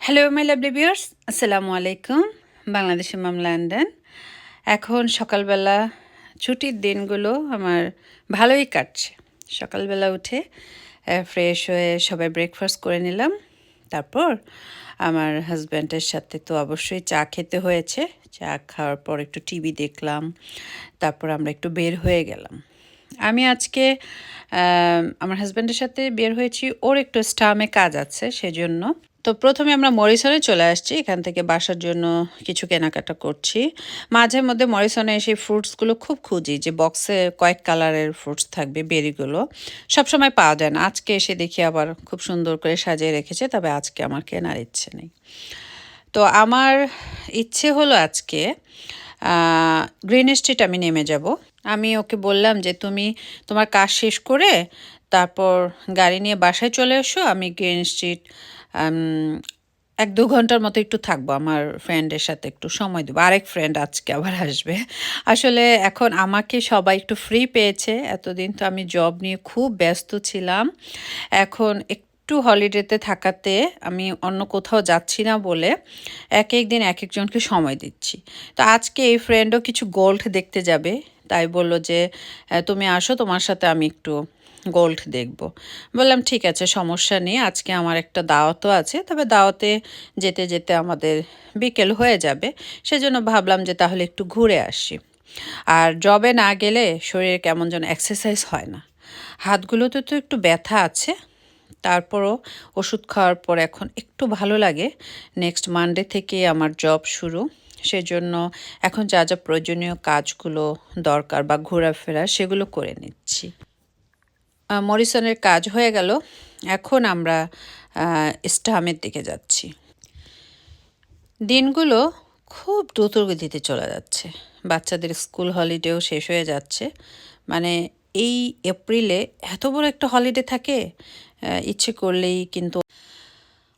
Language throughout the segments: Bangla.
হ্যালো মাই লাভলি ভিউয়ার্স আসসালামু আলাইকুম বাংলাদেশের মাম লন্ডন এখন সকালবেলা ছুটির দিনগুলো আমার ভালোই কাটছে। সকালবেলা উঠে ফ্রেশ হয়ে সবাই ব্রেকফাস্ট করে নিলাম। তারপর আমার হাজব্যান্ডের সাথে তো অবশ্যই চা খেতে হয়েছে। চা খাওয়ার পর একটু টিভি দেখলাম, তারপর আমরা একটু বের হয়ে গেলাম। আমি আজকে আমার হাজব্যান্ডের সাথে বের হয়েছি, ওর একটু স্টামে কাজ আছে, সেজন্য তো প্রথমে আমরা মরিসনে চলে আসছি। এখান থেকে বাসার জন্য কিছু কেনাকাটা করছি। মাঝে মধ্যে মরিসনে এসে ফ্রুটসগুলো খুব খুঁজি যে বক্সে কয়েক কালারের ফ্রুটস থাকবে, বেরিগুলো। সবসময় পাওয়া যায় না। আজকে এসে দেখি আবার খুব সুন্দর করে সাজিয়ে রেখেছে, তবে আজকে আমার কেনার ইচ্ছে নেই। তো আমার ইচ্ছে হলো আজকে গ্রিন স্ট্রিট আমি নেমে যাব। আমি ওকে বললাম যে, তুমি তোমার কাজ শেষ করে তারপর গাড়ি নিয়ে বাসায় চলে এসো, আমি গ্রিন স্ট্রিট এক দু ঘণ্টার মতো একটু থাকব, আমার ফ্রেন্ডের সাথে একটু সময় দেবো। আরেক ফ্রেন্ড আজকে আবার আসবে। আসলে এখন আমাকে সবাই একটু ফ্রি পেয়েছে, এতদিন তো আমি জব নিয়ে খুব ব্যস্ত ছিলাম। এখন একটু হলিডেতে থাকাতে আমি অন্য কোথাও যাচ্ছি না বলে এক এক দিন এক একজনকে সময় দিচ্ছি। তো আজকে এই ফ্রেন্ডও কিছু গোল্ড দেখতে যাবে, তাই বলল যে তুমি আসো, তোমার সাথে আমি একটু গোল্ড দেখব। বললাম, ঠিক আছে, সমস্যা নেই, আজকে আমার একটা দাওয়াতও আছে। তবে দাওয়াতে যেতে যেতে আমাদের বিকেল হয়ে যাবে, সেজন্য ভাবলাম যে তাহলে একটু ঘুরে আসি। আর জবে না গেলে শরীরে কেমন যেন এক্সারসাইজ হয় না। হাতগুলোতে তো একটু ব্যথা আছে, তারপরও ওষুধ খাওয়ার পর এখন একটু ভালো লাগে। নেক্সট মানডে থেকে আমার জব শুরু, সেজন্য এখন যা যা প্রয়োজনীয় কাজগুলো দরকার বা ঘোরাফেরা সেগুলো করে নিচ্ছি। মরিসনের কাজ হয়ে গেল। এখন আমরা স্টামের দিকে যাচ্ছি। দিনগুলো খুব দ্রুতগতিতে চলে যাচ্ছে। বাচ্চাদের স্কুল হলিডেও শেষ হয়ে যাচ্ছে। মানে এই এপ্রিলে এত বড় একটা হলিডে থাকে ইচ্ছে করলেই কিন্তু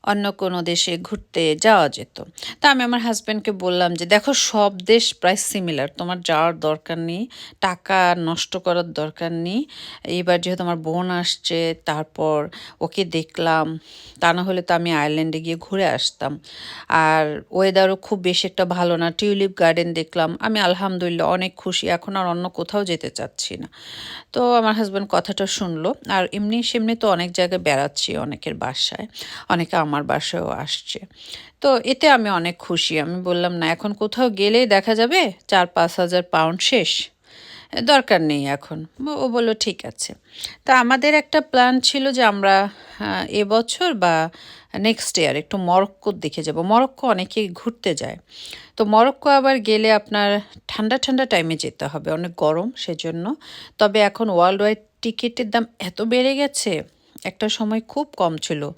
অন্য কোনো দেশে ঘুরতে যাওয়া যেত। তা আমি আমার হাজব্যান্ডকে বললাম যে, দেখো, সব দেশ প্রায় সিমিলার তোমার যাওয়ার দরকার নেই, টাকা নষ্ট করার দরকার নেই। এইবার যেহেতু আমার বোন আসছে, তারপর ওকে দেখলাম, তা না হলে তো আমি আয়ারল্যান্ডে গিয়ে ঘুরে আসতাম। আর ওয়েদারও খুব বেশি একটা ভালো না। টিউলিপ গার্ডেন দেখলাম। আমি আলহামদুলিল্লাহ অনেক খুশি। এখন আর অন্য কোথাও যেতে চাচ্ছি না। তো আমার হাজব্যান্ড কথাটা শুনলো। আর এমনি সেমনি তো অনেক জায়গায় বেড়াচ্ছি, অনেকের বাসায়। অনেকে আমার বাসায়ও আসছে। তো এতে আমি অনেক খুশি। আমি বললাম, না, এখন কোথাও গেলেই দেখা যাবে? চার পাঁচ হাজার পাউন্ড শেষ। দরকার নেই এখন। ও বলল, ঠিক আছে। তা আমাদের একটা প্ল্যান ছিল যে আমরা এবছর বা নেক্সট ইয়ার একটু মরক্কোর দিকে যাব। মরক্কো অনেকেই ঘুরতে যায়। তো মরক্কো আবার গেলে আপনার ঠান্ডা ঠান্ডা টাইমে যেতে হবে। অনেক গরম সেজন্য। তবে এখন ওয়ার্ল্ড ওয়াইড টিকিটের দাম এত বেড়ে গেছে। একটা সময় খুব কম ছিল।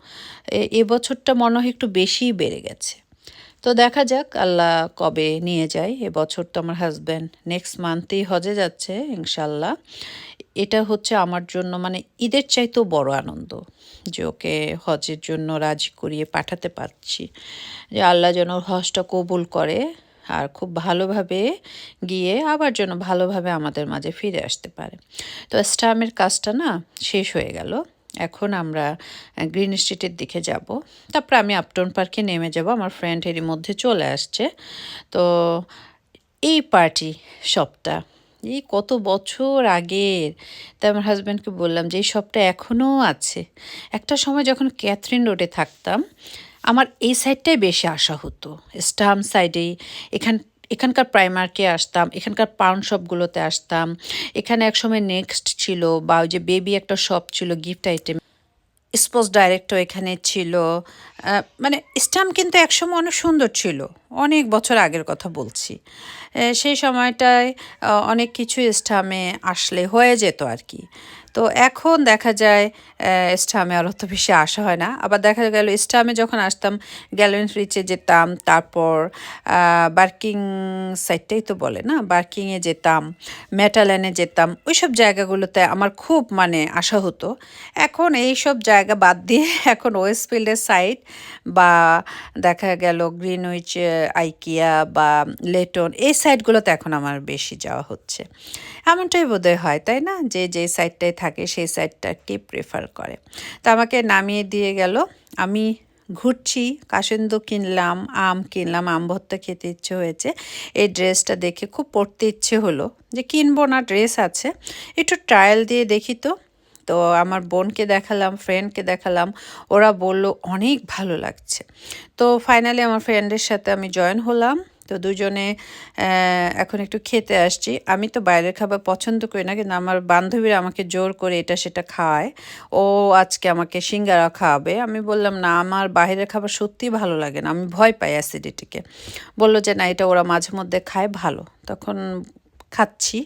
এ- এবছরটা মনে হয় একটু বেশিই বেড়ে গেছে। তো দেখা যাক আল্লাহ কবে নিয়ে যায়। এবছর তো আমার হাজব্যান্ড নেক্সট মান্থেই হজে যাচ্ছে ইনশাল্লাহ এটা হচ্ছে আমার জন্য মানে ঈদের চাইতেও বড় আনন্দ যে ওকে হজের জন্য রাজি করিয়ে পাঠাতে পারছি। যে আল্লাহ যেন হজটা কবুল করে আর খুব ভালোভাবে গিয়ে আবার যেন ভালোভাবে আমাদের মাঝে ফিরে আসতে পারে। তো স্টামের কাজটা না শেষ হয়ে গেল। এখন আমরা গ্রিন স্ট্রিটের দিকে যাব। তারপর আমি আপটন পার্কে নেমে যাব, আমার ফ্রেন্ড এরই মধ্যে চলে আসছে। তো এই পার্টি শপটা এই কত বছর আগের তাই আমার হাজব্যান্ডকে বললাম যে এই শপটা এখনও আছে। একটা সময় যখন ক্যাথরিন রোডে থাকতাম, আমার এই সাইডটাই বেশি আসা হতো। স্টাম সাইডেই এখান এখানকার প্রাইমার্কে আসতাম, এখানকার পাউন্ড শপগুলোতে আসতাম, এখানে একসময় নেক্সট ছিল বা ওই যে বেবি একটা শপ ছিল গিফট আইটেম স্পোর্টস ডাইরেক্টর এখানে ছিল। মানে স্টাম্প কিন্তু একসময় অনেক সুন্দর ছিল। অনেক বছর আগের কথা বলছি। সেই সময়টায় অনেক কিছু স্টামে আসলে হয়ে যেত আর কি। তো এখন দেখা যায় স্টামে আর অত বেশি আসা হয় না। আবার দেখা গেল স্টামে যখন আসতাম গ্যালেন রিচে যেতাম, তারপর বার্কিং সাইডটাই তো বলে না, বার্কিংয়ে যেতাম মেটাল্যানে যেতাম, ওইসব জায়গাগুলোতে আমার খুব মানে আশা হতো। এখন এই সব জায়গা বাদ দিয়ে এখন ওয়েস্টফিল্ডের সাইড বা দেখা গেল গ্রিনউইচ আইকিয়া বা লেটন, এই সাইডগুলোতে এখন আমার বেশি যাওয়া হচ্ছে। এমনটাই বোধহয় হয়, তাই না? যে যে সাইডটায় থাকে সেই সাইডটাকে প্রেফার করে। তো আমাকে নামিয়ে দিয়ে গেল। আমি ঘুরছি, কাসেন্দু কিনলাম, আম কিনলাম, আম ভর্তা খেতে ইচ্ছে হয়েছে। এই ড্রেসটা দেখে খুব পরতে ইচ্ছে হলো যে কিনবো না, ড্রেস আছে। একটু ট্রায়াল দিয়ে দেখি তো। তো আমার বোনকে দেখালাম ফ্রেন্ডকে দেখালাম। ওরা বলল, অনেক ভালো লাগছে। তো ফাইনালি আমার ফ্রেন্ডের সাথে আমি জয়েন হলাম। তো দুজনে এখন একটু খেতে আসছি। আমি তো বাইরের খাবার পছন্দ করি না, কিন্তু আমার বান্ধবীরা আমাকে জোর করে এটা সেটা খাওয়ায় ও আজকে আমাকে সিঙ্গারা খাওয়াবে আমি বললাম, না, আমার বাইরের খাবার সত্যিই ভালো লাগে না। আমি ভয় পাই অ্যাসিডিটিকে। বলল যে, না, এটা ওরা মাঝে মধ্যে খায়, ভালো। তখন খাচ্ছি।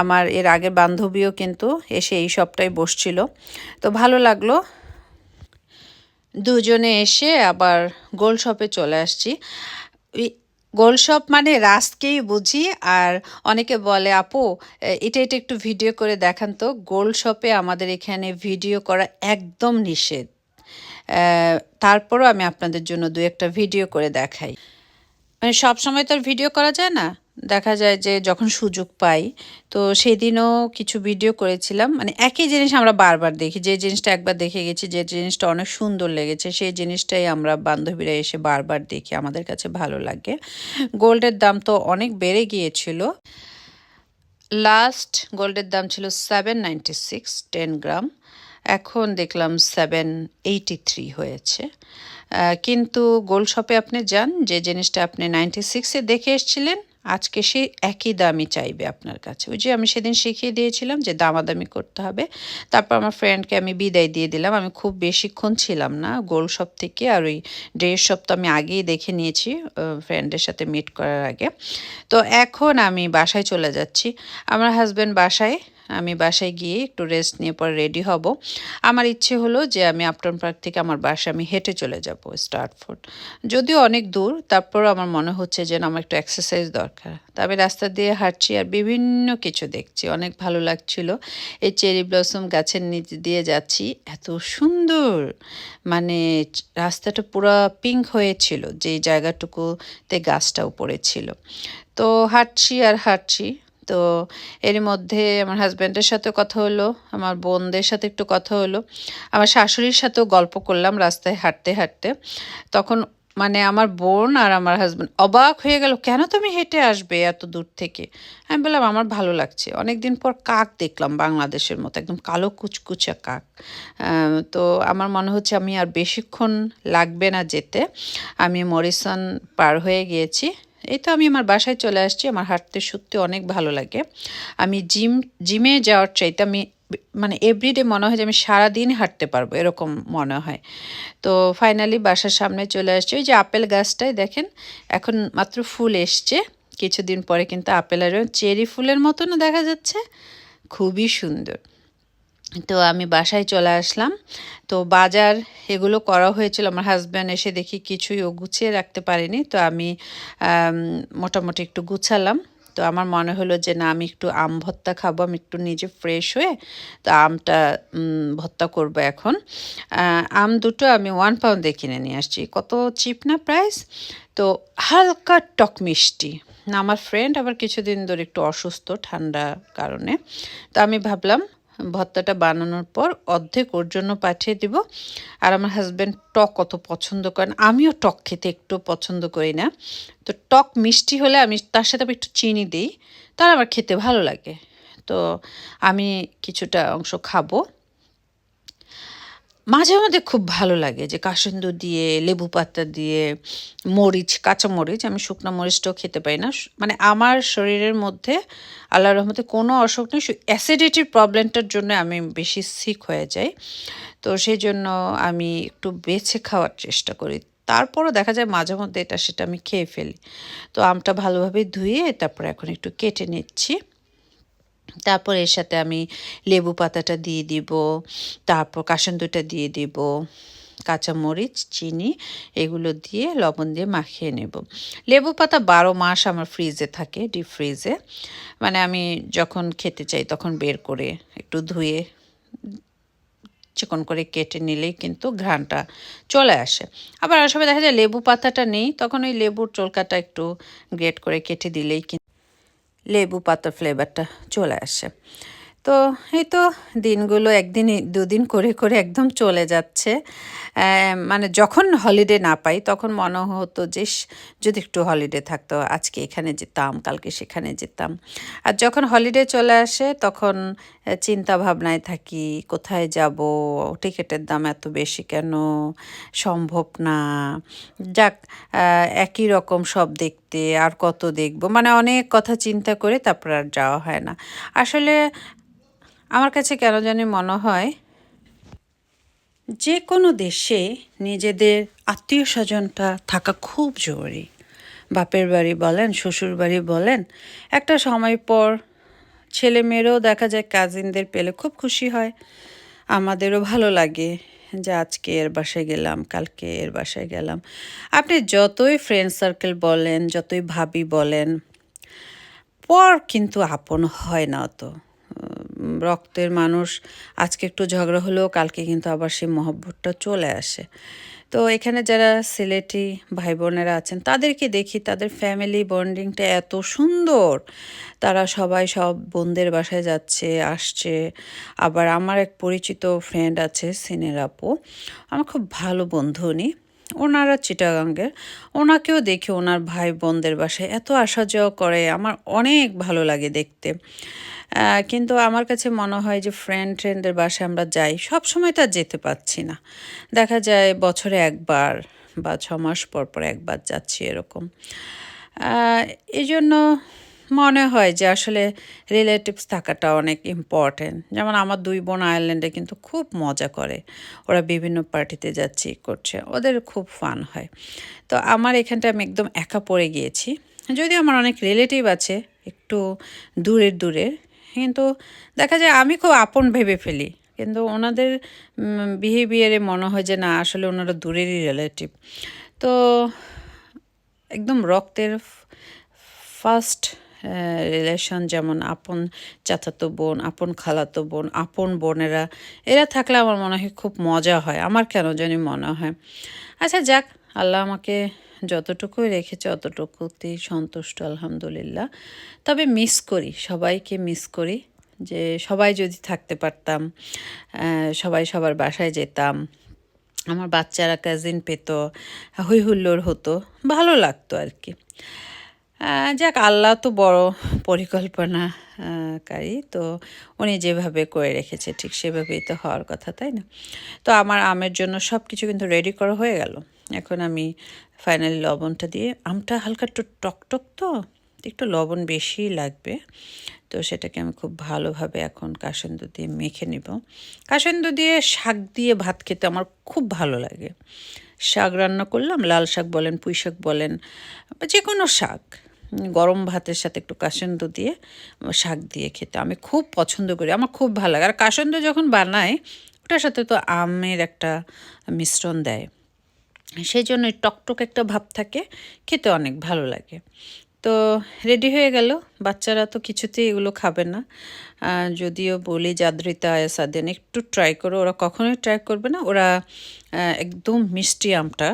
আমার এর আগের বান্ধবীও কিন্তু এসে এই সবটাই বসছিল। তো ভালো লাগল। দুজনে এসে আবার গোল শপে চলে আসছি। ওই গোল শপ মানে রাস্টকেই বুঝি, আর অনেকে বলে, আপু এটা এটা একটু ভিডিও করে দেখান তো। গোলশপে আমাদের এখানে ভিডিও করা একদম নিষেধ। তারপরও আমি আপনাদের জন্য দু একটা ভিডিও করে দেখাই। মানে সবসময় তো আর ভিডিও করা যায় না? দেখা যায় যে যখন সুযোগ পাই, তো সেদিনও কিছু ভিডিও করেছিলাম। মানে একই জিনিস আমরা বারবার দেখি, যে জিনিসটা একবার দেখে গেছি, যে জিনিসটা অনেক সুন্দর লেগেছে, সেই জিনিসটাই আমরা বান্ধবীরা এসে বারবার দেখি, আমাদের কাছে ভালো লাগে। গোল্ডের দাম তো অনেক বেড়ে গিয়েছিল। লাস্ট গোল্ডের দাম ছিল seven ninety six ten gram এখন দেখলাম সেভেন এইটি থ্রি হয়েছে। কিন্তু গোল্ড শপে আপনি যান, যে জিনিসটা আপনি নাইনটি সিক্সে দেখে এসেছিলেন আজকে সে একই দামি চাইবে আপনার কাছে। ওই যে আমি সেদিন শিখিয়ে দিয়েছিলাম যে দামাদামি করতে হবে। তারপর আমার ফ্রেন্ডকে আমি বিদায় দিয়ে দিলাম। আমি খুব বেশিক্ষণ ছিলাম না। গোল শপ থেকে আর ওই ড্রেস শপ তো আমি আগেই দেখে নিয়েছি ফ্রেন্ডের সাথে মিট করার আগে। তো এখন আমি বাসায় চলে যাচ্ছি। আমার হাজব্যান্ড বাসায় আমি বাসায় গিয়ে একটু রেস্ট নিয়ে পরে রেডি হব। আমার ইচ্ছে হলো যে আমি আপটন পার্ক থেকে আমার বাসায় আমি হেঁটে চলে যাব স্টার্টফোর্ড যদিও অনেক দূর, তারপরও আমার মনে হচ্ছে যেন আমার একটু এক্সারসাইজ দরকার। তবে রাস্তা দিয়ে হাঁটছি আর বিভিন্ন কিছু দেখছি, অনেক ভালো লাগছিল। এই চেরি ব্লসম গাছের নিচ দিয়ে যাচ্ছি, এত সুন্দর! মানে রাস্তাটা পুরো পিঙ্ক হয়েছিল, যেই জায়গাটুকুতে গাছটা উপরে ছিল। তো হাঁটছি আর হাঁটছি। তো এরই মধ্যে আমার হাজব্যান্ডের সাথে কথা হলো, আমার বোনদের সাথে একটু কথা হলো। আমার শাশুড়ির সাথেও গল্প করলাম রাস্তায় হাঁটতে হাঁটতে। তখন মানে আমার বোন আর আমার হাজব্যান্ড অবাক হয়ে গেল, কেন তুমি হেঁটে আসবে এত দূর থেকে? আমি বললাম, আমার ভালো লাগছে। অনেক দিন পর কাক দেখলাম বাংলাদেশের মতো, একদম কালো কুচকুচা কাক। তো আমার মনে হচ্ছে আমি আর বেশিক্ষণ লাগবে না যেতে। আমি মরিসন পার হয়ে গিয়েছি। এই তো আমি আমার বাসায় চলে আসছি। আমার হাঁটতে সত্যি অনেক ভালো লাগে। আমি জিম, জিমে যাওয়ার চাইতে আমি মানে এভরিডে মনে হয় যে আমি সারাদিন হাঁটতে পারব, এরকম মনে হয়। তো ফাইনালি বাসার সামনে চলে আসছে। ওই যে আপেল গাছটাই দেখেন, এখন মাত্র ফুল এসছে। কিছুদিন পরে কিন্তু আপেলেরও চেরি ফুলের মতনও দেখা যাচ্ছে। খুবই সুন্দর। তো আমি বাসায় চলে আসলাম। তো বাজার এগুলো করা হয়েছিল, আমার হাজব্যান্ড এসে দেখি কিছুই ও গুছিয়ে রাখতে পারেনি, তো আমি মোটামুটি একটু গুছালাম। তো আমার মনে হলো যে না, আমি একটু আম ভর্তা খাব, আমি একটু নিজে ফ্রেশ হয়ে তো আমটা ভর্তা করব এখন। আম দুটো আমি ওয়ান পাউন্ডে কিনে নিয়ে আসছি। কত চিপ না প্রাইস তো হালকা টক মিষ্টি। না, আমার ফ্রেন্ড আবার কিছুদিন ধরে একটু অসুস্থ, ঠান্ডা কারণে। তো আমি ভাবলাম ভর্তাটা বানানোর পর অর্ধেক ওর জন্য পাঠিয়ে দিব। আর আমার হাজব্যান্ড টক অত পছন্দ করেন। আমিও টক খেতে একটু পছন্দ করি না। তো টক মিষ্টি হলে আমি তার সাথে একটু চিনি দিই। তার আমার খেতে ভালো লাগে। তো আমি কিছুটা অংশ খাব। মাঝে মধ্যে খুব ভালো লাগে যে কাসুন্দু দিয়ে, লেবু পাতা দিয়ে, মরিচ, কাঁচা মরিচ, আমি শুকনো মরিচটাও খেতে পারি না। মানে আমার শরীরের মধ্যে আল্লাহ রহমতে কোনো অসুখ নেই অ্যাসিডিটির প্রবলেমটার জন্য আমি বেশি সিক হয়ে যাই। তো সেই জন্য আমি একটু বেছে খাওয়ার চেষ্টা করি। তারপরও দেখা যায় মাঝে মধ্যে এটা সেটা আমি খেয়ে ফেলি। তো আমটা ভালোভাবে ধুয়ে তারপর এখন একটু কেটে নিচ্ছি। তারপর এর সাথে আমি লেবু পাতাটা দিয়ে দিব, তারপর কাসন্দুটা দিয়ে দিব, কাঁচামরিচ, চিনি এগুলো দিয়ে লবণ দিয়ে মাখিয়ে নেব। লেবু পাতা বারো মাস আমার ফ্রিজে থাকে ডিপ ফ্রিজে মানে আমি যখন খেতে চাই তখন বের করে একটু ধুয়ে, চিকন করে কেটে নিলেই কিন্তু ঘ্রাণটা চলে আসে। আবার অনেক সময় দেখা যায় লেবু পাতাটা নেই, তখন ওই লেবুর চোলকাটা একটু গ্রেট করে কেটে দিলেই কিন্তু লেবু পাতার ফ্লেভারটা চলে আসে। তো এই তো দিনগুলো একদিন দুদিন করে করে একদম চলে যাচ্ছে। মানে যখন হলিডে না পাই, তখন মনে হতো যে যদি একটু হলিডে থাকতো, আজকে এখানে যেতাম, কালকে সেখানে যেতাম। আর যখন হলিডে চলে আসে, তখন চিন্তা ভাবনায় থাকি, কোথায় যাব, টিকিটের দাম এত বেশি কেন, সম্ভব না। যাক একই রকম সব দেখতে, আর কত দেখব? মানে অনেক কথা চিন্তা করে তারপর আর যাওয়া হয় না। আসলে আমার কাছে কেন জানি মনে হয় যে কোনো দেশে নিজেদের আত্মীয় স্বজনটা থাকা খুব জরুরি। বাপের বাড়ি বলেন, শ্বশুর বাড়ি বলেন, একটা সময় পর ছেলে মেয়েরও দেখা যায় কাজিনদের পেলে খুব খুশি হয়। আমাদেরও ভালো লাগে যে আজকে এর বাসায় গেলাম, কালকে এর বাসায় গেলাম। আপনি যতই ফ্রেন্ড সার্কেল বলেন, যতই ভাবি বলেন, পর কিন্তু আপন হয় না অত। রক্তের মানুষ, আজকে একটু ঝগড়া হলেও কালকে কিন্তু আবার সেই মহব্বতটা চলে আসে। তো এখানে যারা সিলেটি ভাই বোনেরা আছেন, তাদেরকে দেখি, তাদের ফ্যামিলি বন্ডিংটা এত সুন্দর। তারা সবাই সব বোনদের বাসায় যাচ্ছে, আসছে। আবার আমার এক পরিচিত ফ্রেন্ড আছে, সিনের আপু। আমার খুব ভালো বন্ধু উনি। ওনারা চিটাগাঙ্গের। ওনাকেও দেখি, ওনার ভাই বোনদের বাসায় এত আসা যাওয়া করে। আমার অনেক ভালো লাগে দেখতে। কিন্তু আমার কাছে মনে হয় যে ফ্রেন্ড ট্রেন্ডের বাসায় আমরা যাই, সব সময় তো আর যেতে পারছি না। দেখা যায় বছরে একবার বা ছ মাস পর পর একবার যাচ্ছি এরকম। এই জন্য মনে হয় যে আসলে রিলেটিভস থাকাটা অনেক ইম্পর্টেন্ট যেমন আমার দুই বোন আয়ারল্যান্ডে কিন্তু খুব মজা করে। ওরা বিভিন্ন পার্টিতে যাচ্ছে, করছে। ওদের খুব ফান হয়। তো আমার এখানটা আমি একদম একা পড়ে গিয়েছি। যদি আমার অনেক রিলেটিভ আছে, একটু দূরের দূরের কিন্তু দেখা যায় আমি খুব আপন ভেবে ফেলি। কিন্তু ওনাদের বিহেভিয়ারে মনে হয় যে না, আসলে ওনারা দূরেরই রিলেটিভ তো একদম রক্তের ফার্স্ট রিলেশন যেমন আপন চাচাতো বোন, আপন খালাতো বোন, আপন বোনেরা, এরা থাকলে আমার মনে হয় খুব মজা হয়। আমার কেন জানি মনে হয়। আচ্ছা যাক, আল্লাহ আমাকে যতটুকুই রেখেছে অতটুকুতেই সন্তুষ্ট, আলহামদুলিল্লাহ। তবে মিস করি, সবাইকে মিস করি, যে সবাই যদি থাকতে পারতাম সবাই সবার বাসায় যেতাম, আমার বাচ্চারা কাজিন পেত, হই হুল্লোড় হতো, ভালো লাগতো আর কি যাক, আল্লাহ তো বড় পরিকল্পনাকারী, তো উনি যেভাবে করে রেখেছে, ঠিক সেভাবেই তো হওয়ার কথা, তাই না? তো আমার আমের জন্য সব কিছু কিন্তু রেডি করা হয়ে গেল। এখন আমি ফাইনালি লবণটা দিয়ে, আমটা হালকা একটু টকটক তো, একটু লবণ বেশি লাগবে। তো সেটাকে আমি খুব ভালোভাবে এখন কাসন্দ দিয়ে মেখে নিব। কাসন্দ দিয়ে শাক দিয়ে ভাত খেতে আমার খুব ভালো লাগে। শাক রান্না করলাম, লাল শাক বলেন, পুঁই শাক বলেন, বা যে কোনো শাক, গরম ভাতের সাথে একটু কাসন্দ দিয়ে শাক দিয়ে খেতে আমি খুব পছন্দ করি, আমার খুব ভালো লাগে। আর কাসন্দ যখন বানায়, ওটার সাথে তো আমের একটা মিশ্রণ দেয়। সেই জন্য টকটক একটা ভাব থাকে, খেতে অনেক ভালো লাগে। তো রেডি হয়ে গেল, বাচ্চারা তো কিছুতেই এগুলো খাবে না। যদিও বলি জাদ্রিতা আয়াসাদেন, একটু ট্রাই করো, ওরা কখনোই ট্রাই করবে না। ওরা একদম মিষ্টি আমটা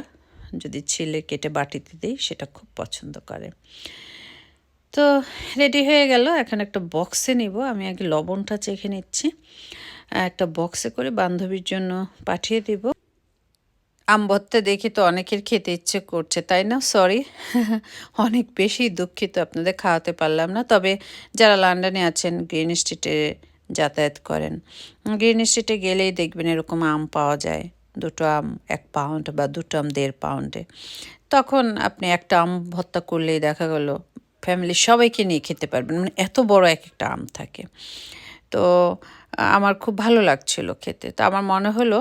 যদি ছিলে কেটে বাটিতে দিই, সেটা খুব পছন্দ করে। তো রেডি হয়ে গেল, এখন একটা বক্সে নিব। আমি আগে লবণটা চেখে নিচ্ছি। একটা বক্সে করে বান্ধবীর জন্য পাঠিয়ে দিব। আম ভর্তা দেখি তো অনেকের খেতে ইচ্ছে করছে, তাই না? সরি অনেক বেশি দুঃখিত, আপনাদের খাওয়াতে পারলাম না। তবে যারা লন্ডনে আছেন গ্রিন স্ট্রিটে যাতায়াত করেন গ্রিন স্ট্রিটে গেলেই দেখবেন এরকম আম পাওয়া যায়, দুটো আম এক পাউন্ড বা দুটো আম দেড় পাউন্ডে তখন আপনি একটা আম ভর্তা করলেই দেখা গেল ফ্যামিলির সবাইকে নিয়ে খেতে পারবেন মানে এত বড় এক একটা আম থাকে। তো আমার খুব ভালো লাগছিল খেতে। তো আমার মনে হলো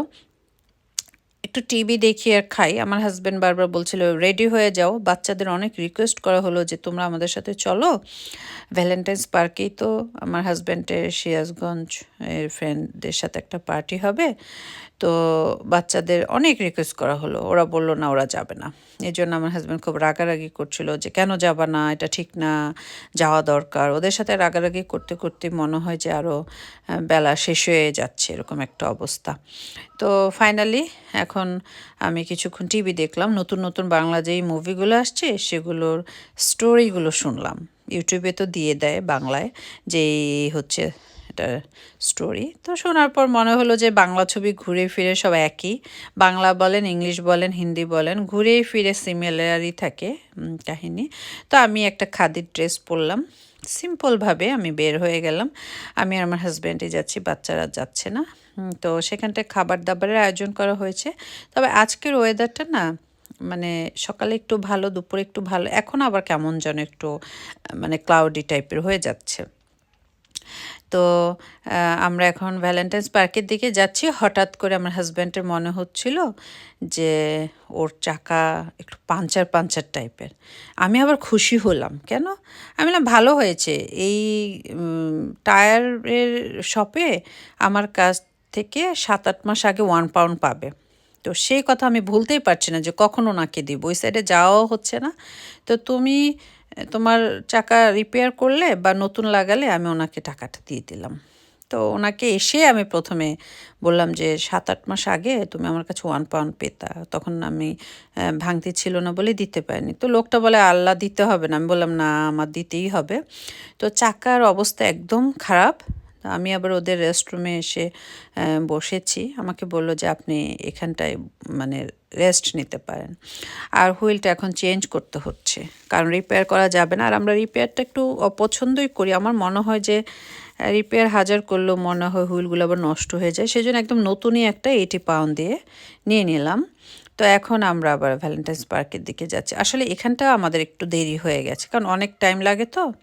একটু টিভি দেখি আর খাই। আমার হাজব্যান্ড বারবার বলছিল রেডি হয়ে যাও। বাচ্চাদের অনেক রিকোয়েস্ট করা হলো যে, তোমরা আমাদের সাথে চলো। ভ্যালেন্টাইন্স পার্কেই তো আমার হাজব্যান্ডের সিরাজগঞ্জ এর ফ্রেন্ডদের সাথে একটা পার্টি হবে। তো বাচ্চাদের অনেক রিকোয়েস্ট করা হলো। ওরা বলল, না, ওরা যাবে না। এই জন্য আমার হাজব্যান্ড খুব রাগারাগি করছিল যে, কেন যাবা না? এটা ঠিক না। যাওয়া দরকার। ওদের সাথে রাগারাগি করতে করতে মনে হয় যে আরও বেলা শেষ হয়ে যাচ্ছে এরকম একটা অবস্থা। তো ফাইনালি এখন আমি কিছুক্ষণ টিভি দেখলাম। নতুন নতুন বাংলা যেই মুভিগুলো আসছে, সেগুলোর স্টোরিগুলো শুনলাম। ইউটিউবে তো দিয়ে দেয় বাংলায়। যেই হচ্ছে এটা স্টোরি তো শোনার পর মনে হলো যে বাংলা ছবি ঘুরে ফিরে সব একই। বাংলা বলেন, ইংলিশ বলেন, হিন্দি বলেন, ঘুরে ফিরে সিমিলারই থাকে কাহিনী। তো আমি একটা খাদির ড্রেস পরলাম। সিম্পলভাবে আমি বের হয়ে গেলাম। আমি আর আমার হাজব্যান্ডে যাচ্ছি, বাচ্চারা যাচ্ছে না। তো সেখানটায় খাবার দাবারের আয়োজন করা হয়েছে। তবে আজকের ওয়েদারটা না মানে সকালে একটু ভালো, দুপুরে একটু ভালো, এখন আবার কেমন যেন একটু মানে ক্লাউডি টাইপের হয়ে যাচ্ছে। তো আমরা এখন ভ্যালেন্টাইন্স পার্কের দিকে যাচ্ছি। হঠাৎ করে আমার হাজব্যান্ডের মনে হচ্ছিল যে ওর চাকা একটু পাঞ্চার পাঞ্চার টাইপের। আমি আবার খুশি হলাম। কেন? আমি বললাম, ভালো হয়েছে। এই টায়ারের শপে আমার কাছ থেকে সাত আট মাস আগে ওয়ান পাউন্ড পাবে। তো সেই কথা আমি ভুলতেই পারছি না যে কখন ওনাকে দিব। ওই সাইডে যাওয়াও হচ্ছে না। তো তুমি তোমার চাকা রিপেয়ার করলে বা নতুন লাগালে আমি ওনাকে টাকাটা দিয়ে দিলাম। তো ওনাকে এসে আমি প্রথমে বললাম যে, সাত আট মাস আগে তুমি আমার কাছে ওয়ান পাউন্ড পেতা। তখন আমি ভাঙতি ছিল না বলে দিতে পারিনি। তো লোকটা বলে, আল্লাহ, দিতে হবে না। আমি বললাম, না, আমার দিতেই হবে। তো চাকার অবস্থা একদম খারাপ। আমি আবার ওদের রেস্টরুমে এসে বসেছি। আমাকে বলল যে, আপনি এখানটায় মানে রেস্ট নিতে পারেন। আর হুইলটা এখন চেঞ্জ করতে হচ্ছে। কারণ রিপেয়ার করা যাবে না। আর আমরা রিপেয়ারটা একটু অপছন্দই করি। আমার মনে হয় যে রিপেয়ার হাজার করলেও মনে হয় হুইলগুলো আবার নষ্ট হয়ে যায়। সেই জন্য একদম নতুনই একটা এইটি পাউন্ড দিয়ে নিয়ে নিলাম। তো এখন আমরা আবার ভ্যালেন্টাইন্স পার্কের দিকে যাচ্ছি। আসলে এখানটা আমাদের একটু দেরি হয়ে গেছে। কারণ অনেক টাইম লাগে তো।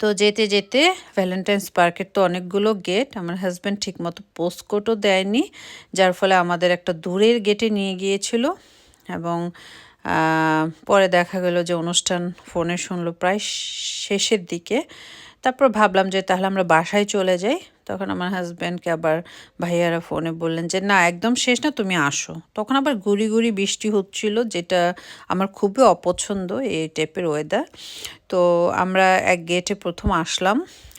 তো যেতে যেতে ভ্যালেন্টাইন্স পার্কের তো অনেকগুলো গেট আমার হাজব্যান্ড ঠিকমতো পোস্টকোটও দেয়নি, যার ফলে আমাদের একটা দূরের গেটে নিয়ে গিয়েছিল এবং পরে দেখা গেল যে অনুষ্ঠান ফোনে শুনলো প্রায় শেষের দিকে। তারপর ভাবলাম যে তাহলে আমরা বাসায় চলে যাই। তখন আমার হাজব্যান্ডকে আবার ভাইয়ারা ফোনে বললেন যে, না, একদম শেষ না, তুমি আসো। তখন আবার গুড়ি গুড়ি বৃষ্টি হচ্ছিল, যেটা আমার খুবই অপছন্দ এই টাইপের ওয়েদার তো আমরা এক গেটে প্রথম আসলাম,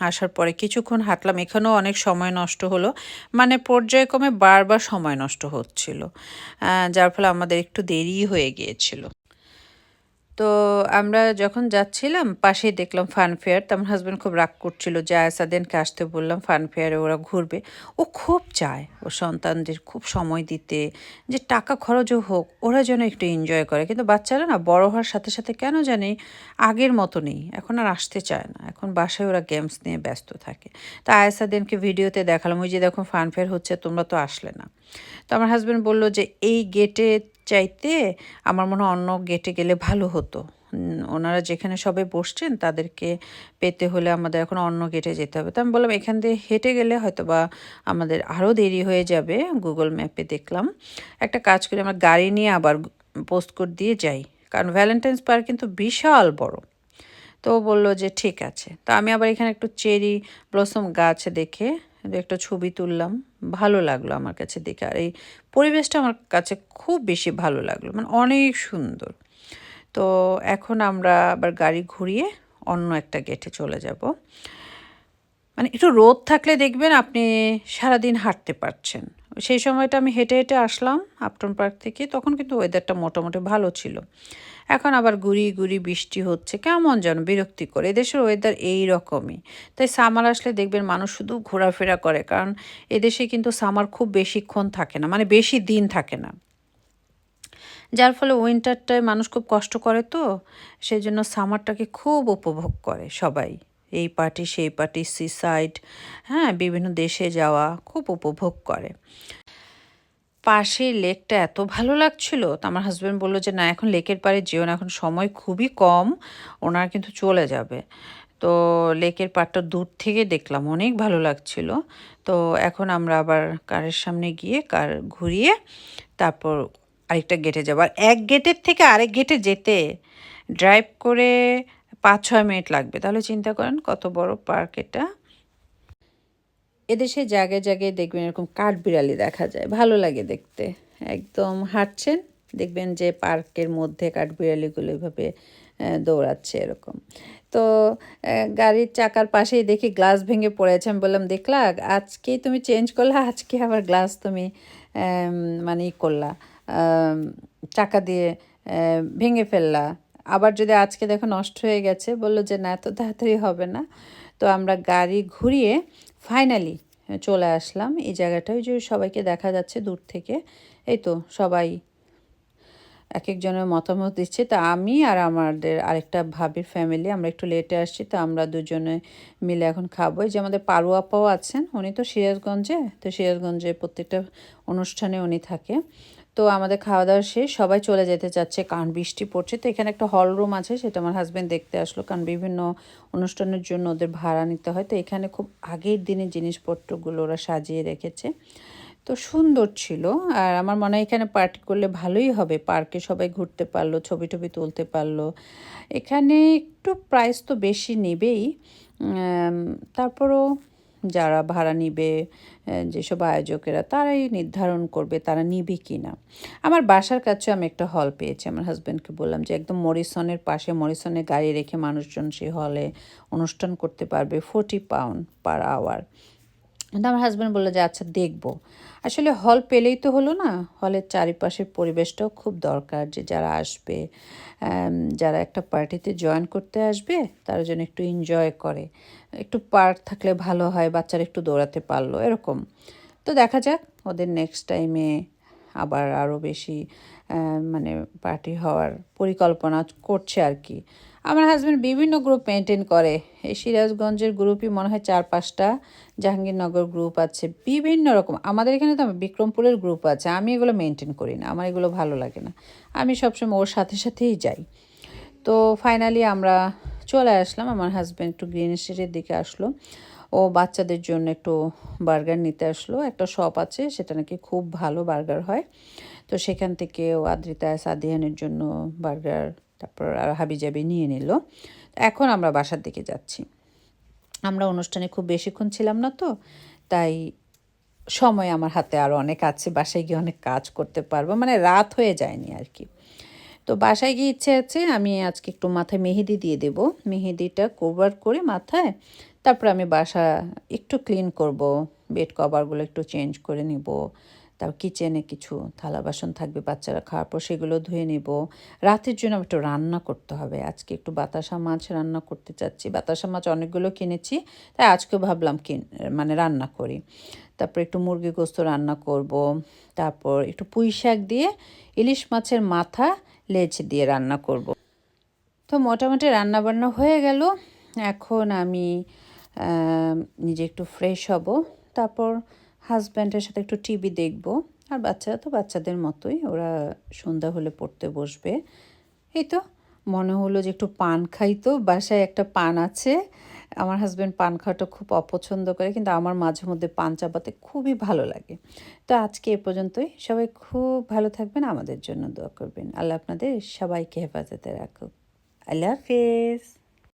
আসার পরে কিছুক্ষণ হাঁটলাম, এখানেও অনেক সময় নষ্ট হলো মানে পর্যায়ক্রমে বারবার সময় নষ্ট হচ্ছিল যার ফলে আমাদের একটু দেরি হয়ে গিয়েছিল। তো আমরা যখন যাচ্ছিলাম, পাশেই দেখলাম ফান ফেয়ার। তো আমার হাজব্যান্ড খুব রাগ করছিল যে আয়াসাদেনকে আসতে বললাম ফান ফেয়ারে ওরা ঘুরবে। ও খুব চায় ও সন্তানদের খুব সময় দিতে, যে টাকা খরচও হোক, ওরা যেন একটু এনজয় করে। কিন্তু বাচ্চারা না বড় হওয়ার সাথে সাথে কেন জানি আগের মতো নেই। এখন আর আসতে চায় না। এখন বাসায় ওরা গেমস নিয়ে ব্যস্ত থাকে। তা আয়াসাদেনকে ভিডিওতে দেখালাম, ওই যে দেখো ফান ফেয়ার হচ্ছে, তোমরা তো আসলে না। তো আমার হাজব্যান্ড বলল যে এই গেটে চাইতে আমার মনে হয় অন্য গেটে গেলে ভালো হতো। ওনারা যেখানে সবে বসছেন তাদেরকে পেতে হলে আমাদের এখন অন্য গেটে যেতে হবে। তো আমি বললাম, এখান দিয়ে হেঁটে গেলে হয়তো বা আমাদের আরও দেরি হয়ে যাবে। গুগল ম্যাপে দেখলাম। একটা কাজ করি, আমরা গাড়ি নিয়ে আবার পোস্ট কোড দিয়ে যাই। কারণ ভ্যালেন্টাইন্স পার্ক কিন্তু বিশাল বড়। তো বলল যে ঠিক আছে। তো আমি আবার এখানে একটু চেরি ব্লসম গাছ দেখে একটা ছবি তুললাম। ভালো লাগল আমার কাছে দেখে। আর এই পরিবেশটা আমার কাছে খুব বেশি ভালো লাগল মানে অনেক সুন্দর। তো এখন আমরা আবার গাড়ি ঘুরিয়ে অন্য একটা গেটে চলে যাব। মানে একটু রোদ থাকলে দেখবেন আপনি সারাদিন হাঁটতে পারছেন। সেই সময়টা আমি হেঁটে হেঁটে আসলাম আপটন পার্ক থেকে, তখন কিন্তু ওয়েদারটা মোটামুটি ভালো ছিল। এখন আবার গুড়ি গুড়ি বৃষ্টি হচ্ছে। কেমন যেন বিরক্তি করে। এদেশের ওয়েদার এই রকমই তাই সামার আসলে দেখবেন মানুষ শুধু ঘোরাফেরা করে, কারণ এদেশে কিন্তু সামার খুব বেশিক্ষণ থাকে না মানে বেশি দিন থাকে না। যার ফলে উইন্টারটায় মানুষ খুব কষ্ট করে তো সেই জন্য সামারটাকে খুব উপভোগ করে সবাই। এই পার্টি সেই পার্টি সি সাইড হ্যাঁ বিভিন্ন দেশে যাওয়া খুব উপভোগ করে। পাশে লেকটা এত ভালো লাগছিল, তো আমার হাজব্যান্ড বলল যে, না, এখন লেকের পাড়ে যেও না, এখন সময় খুবই কম, ওনার কিন্তু চলে যাবে। তো লেকের পাড়টা দূর থেকে দেখলাম, অনেক ভালো লাগছিল। তো এখন আমরা আবার কারের সামনে গিয়ে কার ঘুরিয়ে তারপর আরেকটা গেটে যাব। আর এক গেটের থেকে আরেক গেটে যেতে ড্রাইভ করে পাঁচ ছয় মিনিট লাগবে। তাহলে চিন্তা করেন কত বড় পার্ক এটা। এদেশে জায়গায় জায়গায় দেখবেন এরকম কাঠ বিড়ালি দেখা যায়। ভালো লাগে দেখতে। একদম হাঁটছেন, দেখবেন যে পার্কের মধ্যে কাঠবিড়ালিগুলো এভাবে দৌড়াচ্ছে এরকম। তো গাড়ির চাকার পাশেই দেখি গ্লাস ভেঙে পড়েছে আমি বললাম, দেখলা, আজকেই তুমি চেঞ্জ করলা, আজকে আবার গ্লাস তুমি মানে ই করলা চাকা দিয়ে ভেঙে ফেললা। আবার যদি আজকে দেখো নষ্ট হয়ে গেছে, বলল যে, না, এত তাড়াতাড়ি হবে না। তো আমরা গাড়ি ঘুরিয়ে ফাইনালি চলে আসলাম। এই জায়গাটায় ওই যে সবাইকে দেখা যাচ্ছে দূর থেকে। এই তো সবাই এক একজনের মতামত দিচ্ছে। তা আমি আর আমাদের আরেকটা ভাবির ফ্যামিলি আমরা একটু লেটে আসছি, তো আমরা দুজনে মিলে এখন খাব। যে আমাদের পারু আপাও আছেন, উনি তো সিরাজগঞ্জে তো সিরাজগঞ্জে প্রত্যেকটা অনুষ্ঠানে উনি থাকে। তো আমাদের খাওয়া দাওয়া শেষ, সবাই চলে যেতে চাচ্ছে, কারণ বৃষ্টি পড়ছে। তো এখানে একটা হল রুম আছে, সেটা আমার হাজব্যান্ড দেখতে আসলো, কারণ বিভিন্ন অনুষ্ঠানের জন্য ওদের ভাড়া নিতে হয়। তো এখানে খুব আগের দিনের জিনিসপত্রগুলো ওরা সাজিয়ে রেখেছে। তো সুন্দর ছিল, আর আমার মনে হয় এখানে পার্টি করলে ভালোই হবে। পার্কে সবাই ঘুরতে পারল, ছবি টবি তুলতে পারল। এখানে একটু প্রাইস তো বেশি নেবেই। তারপরও যারা ভাড়া নিবে যেসব আয়োজকেরা, তারাই নির্ধারণ করবে তারা নিবে কি না আমার বাসার কাছে আমি একটা হল পেয়েছি। আমার হাজব্যান্ডকে বললাম যে, একদম মরিসনের পাশে, মরিসনে গাড়ি রেখে মানুষজন সেই হলে অনুষ্ঠান করতে পারবে ফোর্টি পাউন্ড পার আওয়ার কিন্তু আমার হাজব্যান্ড বলল যে আচ্ছা দেখব। আসলে হল পেলেই তো হলো না। হলের চারিপাশের পরিবেশটাও খুব দরকার যে, যারা আসবে যারা একটা পার্টিতে জয়েন করতে আসবে, তারা যেন একটু এনজয় করে। একটু পার্ক থাকলে ভালো হয়, বাচ্চারা একটু দৌড়াতে পারল, এরকম। তো দেখা যাক, ওদের নেক্সট টাইমে আবার আরও বেশি মানে পার্টি হওয়ার পরিকল্পনা করছে আর কি। আমার হাজব্যান্ড বিভিন্ন গ্রুপ মেনটেন করে। এই সিরাজগঞ্জের গ্রুপই মনে হয় চার পাঁচটা, জাহাঙ্গীরনগর গ্রুপ আছে, বিভিন্ন রকম। আমাদের এখানে তো বিক্রমপুরের গ্রুপ আছে, আমি এগুলো মেনটেন করি না, আমার এগুলো ভালো লাগে না। আমি সবসময় ওর সাথে সাথেই যাই। তো ফাইনালি আমরা চলে আসলাম, আমার হাজব্যান্ড একটু গ্রিন স্ট্রিটের দিকে আসলো। ও বাচ্চাদের জন্য একটু বার্গার নিতে আসলো। একটা শপ আছে, সেটা নাকি খুব ভালো বার্গার হয়। তো সেখান থেকে ও আদ্রিতা সাদিয়ানের জন্য বার্গার তারপর আর হাবি হাবিজাবি নিয়ে নিল। এখন আমরা বাসার দিকে যাচ্ছি। আমরা অনুষ্ঠানে খুব বেশিক্ষণ ছিলাম না তো, তাই সময় আমার হাতে আরও অনেক আছে, বাসায় গিয়ে অনেক কাজ করতে পারব মানে রাত হয়ে যায়নি আর কি। তো বাসায় গিয়ে ইচ্ছে আছে, আমি আজকে একটু মাথায় মেহেদি দিয়ে দেব। মেহেদিটা কভার করে মাথায় তারপর আমি বাসা একটু ক্লিন করব বেড কভারগুলো একটু চেঞ্জ করে নিব। তারপর কিচেনে কিছু থালা বাসন থাকবে, বাচ্চারা খাওয়ার পর সেগুলো ধুয়ে নিব। রাতের জন্য একটু রান্না করতে হবে। আজকে একটু বাতাসা মাছ রান্না করতে চাচ্ছি। বাতাসা মাছ অনেকগুলো কিনেছি, তাই আজকে ভাবলাম কিন মানে রান্না করি। তারপর একটু মুরগি গোস্ত রান্না করব। তারপর একটু পুঁই শাক দিয়ে ইলিশ মাছের মাথা লেজ দিয়ে রান্না করব। তো মোটামুটি রান্না বান্না হয়ে গেল। এখন আমি নিজে একটু ফ্রেশ হব। তারপর হাজব্যান্ডের সাথে একটু টিভি দেখব। আর বাচ্চারা তো বাচ্চাদের মতোই, ওরা সন্ধ্যা হলে পড়তে বসবে। এই তো, মনে হলো যে একটু পান খাই তো, বাসায় একটা পান আছে। আমার হাজব্যান্ড পান খাওয়াটা খুব অপছন্দ করে, কিন্তু আমার মাঝে মধ্যে পান চাপাতে খুবই ভালো লাগে। তো আজকে এ পর্যন্তই। সবাই খুব ভালো থাকবেন, আমাদের জন্য দোয়া করবেন। আল্লাহ আপনাদের সবাইকে হেফাজতে রাখুক। আল্লাহ হাফেজ।